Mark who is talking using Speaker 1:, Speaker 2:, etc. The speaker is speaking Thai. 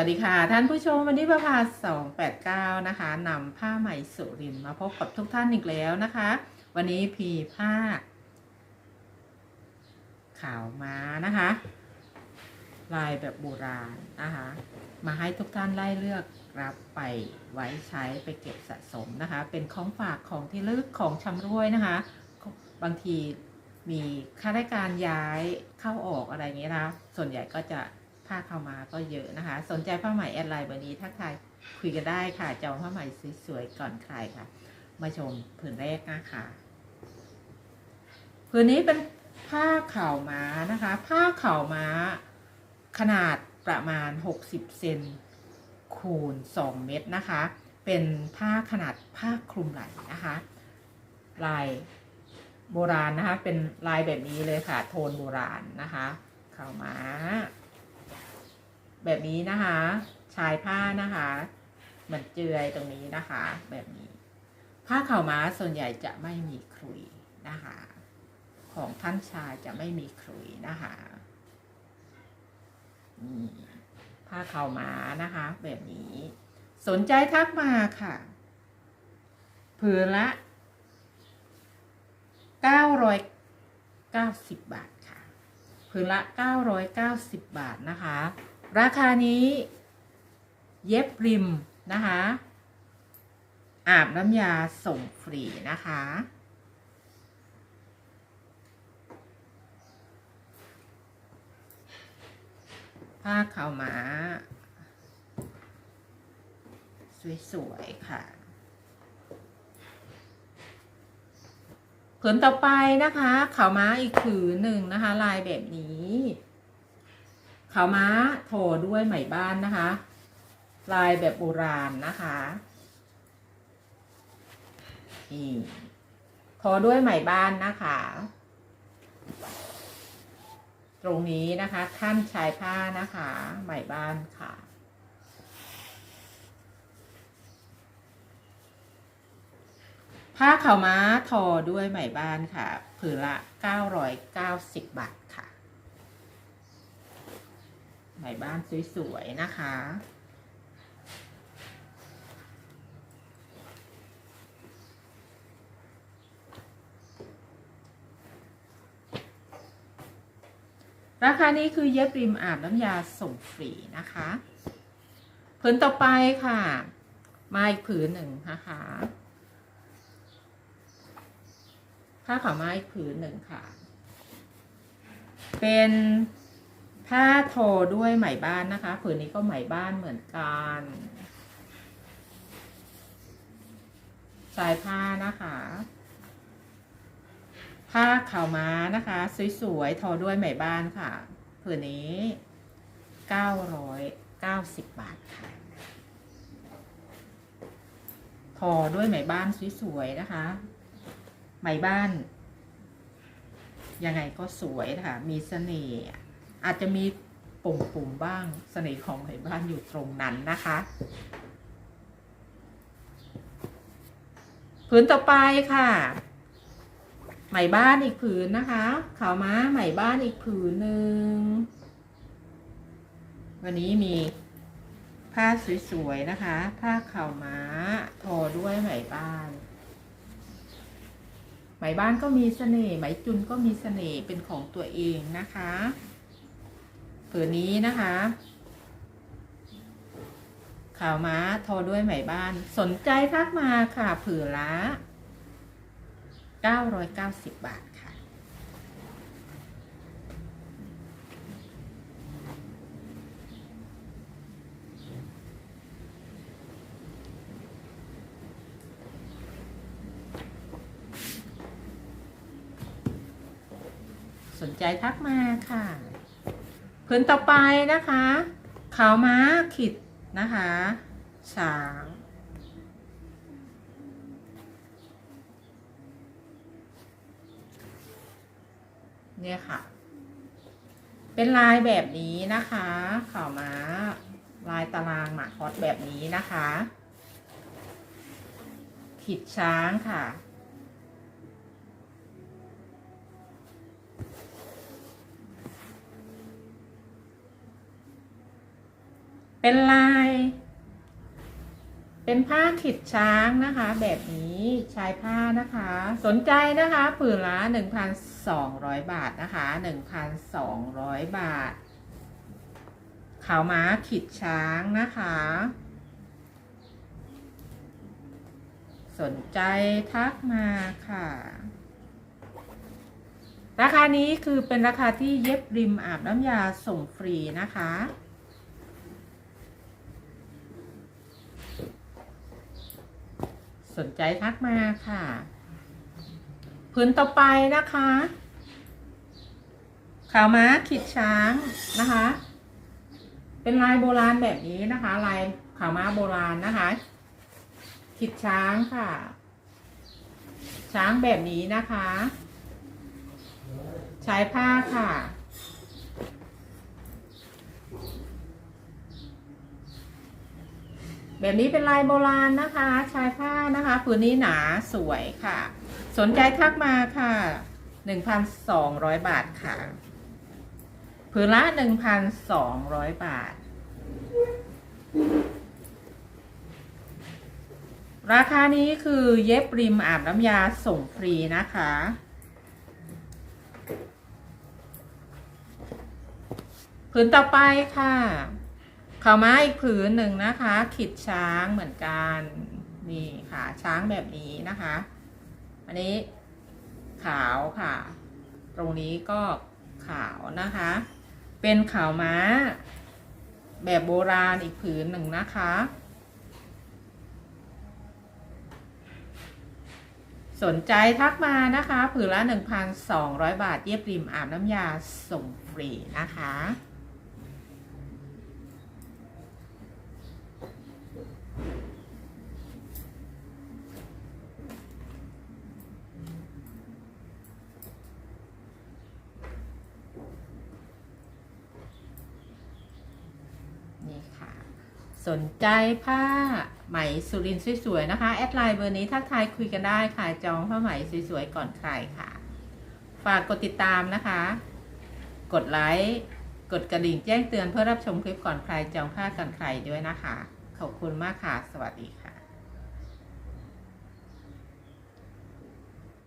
Speaker 1: วัสดีค่ะ ท่านผู้ชมวันนี้ประภา289นะคะนำผ้าไหมสุรินมาพบกับทุกท่านอีกแล้วนะคะ วันนี้พีผ้าขาวม้านะคะ ลายแบบโบราณนะคะ มาให้ทุกท่านไล่เลือกรับไปไว้ใช้ไปเก็บสะสมนะคะ เป็นของฝากของที่ลึกของชำร่วยนะคะ บางทีมีข้าราชการย้ายเข้าออกอะไรอย่างเงี้ยนะส่วนใหญ่ก็จะ ผ้าเข้ามาก็เยอะนะคะ สนใจผ้าไหมแอดไลน์เบอร์นี้ถ้าใครคุยกันได้ค่ะจองผ้าไหมสวยๆก่อนใครค่ะ มาชมผืนแรกนะคะผืนนี้เป็นผ้าเข่าม้านะคะ ผ้าเข่าม้า ขนาดประมาณ 60 เซนคูณ 2 เมตรนะคะ เป็นผ้าขนาดผ้าคลุมไหล่นะคะ ลายโบราณนะคะ เป็นลายแบบนี้เลยค่ะ โทนโบราณนะคะข่าม้า แบบนี้นะคะชายผ้านะคะเหมือนเจือยตรงนี้นะคะ แบบนี้ ผ้าข่าม้าส่วนใหญ่จะไม่มีครุยนะคะ ของท่านชายจะไม่มีครุยนะคะนี่ผ้าข่าม้านะคะ แบบนี้ สนใจทักมาค่ะผืนละ990บาทค่ะผืนละ990บาทนะคะ ราคานี้ เย็บริมนะคะ อาบน้ำยาส่งฟรีนะคะ ผ้าขาวม้า สวยๆค่ะผืนต่อไปนะคะขาวม้าอีกผืนหนึ่งนะคะ ลายแบบนี้ ขาวม้าโถด้วยไหมบ้านนะคะ ลายแบบโบราณนะคะนี่โถด้วยไหมบ้านนะคะ ตรงนี้นะคะขั้นชายผ้านะคะ ไหมบ้านค่ะผ้าขาวม้าทอด้วยไหมบ้านค่ะ ผืนละ 990 บาทค่ะ ไหมบ้านสวยๆนะคะ ราคานี้คือเย็บริมอาบน้ำยาส่งฟรีนะคะผืนต่อไปค่ะ มาอีกผืนหนึ่งนะคะผ้าขาวม้าอีกผืนหนึ่งค่ะ เป็น ผ้าโทด้วยไหมบ้านนะคะ ผืนนี้ก็ไหมบ้านเหมือนกันสายผ้านะคะ ผ้าขาวม้านะคะ สวยๆ ทอด้วยไหมบ้านค่ะ ผืนนี้990บาทค่ะ ทอด้วยไหมบ้านสวยๆนะคะ ไหมบ้าน ยังไงก็สวยนะคะ มีเสน่ห์ อาจจะมีปุ่มๆบ้างเสน่ห์ของไหมบ้านอยู่ตรงนั้นนะคะผืนต่อไปค่ะไหมบ้านอีกผืนนะคะขาวม้าไหมบ้านอีกผืนหนึ่งวันนี้มีผ้าสวยๆนะคะ ผ้าขาวม้าทอด้วยไหมบ้าน ไหมบ้านก็มีเสน่ห์ไหมจุนก็มีเสน่ห์เป็นของตัวเองนะคะ ผืนนี้นะคะขาวม้าทอด้วยไหมบ้าน สนใจทักมาค่ะผืนละ 990 บาทค่ะ สนใจทักมาค่ะ ผืนต่อไปนะคะขาวม้าขิดนะคะช้างเนี่ยค่ะ เป็นลายแบบนี้นะคะขาวม้า ลายตารางหมากฮอตแบบนี้นะคะ ขิดช้างค่ะ เป็นลาย เป็นผ้าขิดช้างนะคะ แบบนี้ชายผ้านะคะ สนใจนะคะผืนละ1,200 บาทนะคะ1,200 บาทขาวม้าขิดช้างนะคะ สนใจทักมาค่ะ ราคานี้คือเป็นราคาที่เย็บริมอาบน้ำยาส่งฟรีนะคะ สนใจทักมาค่ะ พื้นต่อไปนะคะขาวม้าขีดช้างนะคะ เป็นลายโบราณแบบนี้นะคะ ลายขาวม้าโบราณนะคะ ขีดช้างค่ะ ช้างแบบนี้นะคะ ใช้ผ้าค่ะ แบบนี้เป็นลายโบราณนะคะ ชายผ้านะคะผืนนี้หนาสวยค่ะ สนใจทักมาค่ะ 1,200 บาทค่ะผืนละ 1,200 บาท ราคานี้คือเย็บริมอาบน้ำยาส่งฟรีนะคะผืนต่อไปค่ะ ขาวม้าอีกผืนหนึ่งนะคะขิดช้างเหมือนกันนี่ค่ะ ช้างแบบนี้นะคะ อันนี้ขาวค่ะ ตรงนี้ก็ขาวนะคะ เป็นขาวม้า แบบโบราณอีกผืนหนึ่งนะคะ สนใจทักมานะคะ ผืนละ 1,200 บาท เย็บริมอาบน้ำยาส่งฟรีนะคะ นี่ค่ะ สนใจผ้าไหมสุรินสวยๆนะคะ แอดไลน์เบอร์นี้ทักทายคุยกันได้ค่ะ จองผ้าไหมสวยๆก่อนใครค่ะ ฝากกดติดตามนะคะ กดไลค์กดกระดิ่งแจ้งเตือนเพื่อรับชมคลิปก่อนใครจองผ้าก่อนใครด้วยนะคะ ขอบคุณมากค่ะ สวัสดีค่ะ